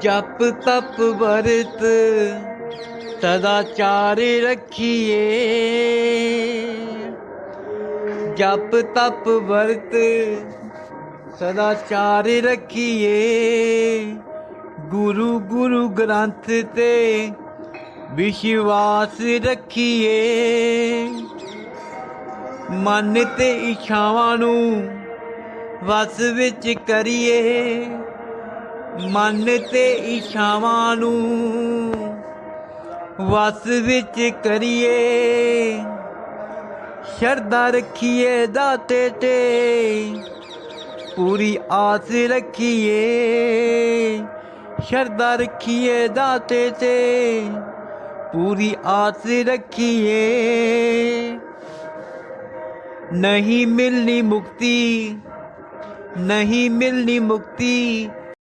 ਜਪ ਤਪ ਵਰਤ ਸਦਾਚਾਰ ਰੱਖੀਏ। ਜਪ ਤਪ ਵਰਤ ਸਦਾਚਾਰ ਰੱਖੀਏ। ਗੁਰੂ ਗੁਰੂ ਗ੍ਰੰਥ ਤੇ ਵਿਸ਼ਵਾਸ ਰੱਖੀਏ। ਮਨ ਤੇ ਇਛਾਵਾਂ ਨੂੰ ਵਸ ਵਿੱਚ ਕਰੀਏ। ਮਨ ਤੇ ਇਸ਼ਾਵਾਂ ਨੂੰ ਵਸ ਵਿੱਚ ਕਰੀਏ। ਸ਼ਰਧਾ ਰੱਖੀਏ ਦਾਤੇ ਤੇ, ਪੂਰੀ ਆਸ ਰੱਖੀਏ। ਸ਼ਰਧਾ ਰੱਖੀਏ ਦਾਤੇ ਤੇ, ਪੂਰੀ ਆਸ ਰੱਖੀਏ। ਨਹੀਂ ਮਿਲਣੀ ਮੁਕਤੀ, ਨਹੀਂ ਮਿਲਣੀ ਮੁਕਤੀ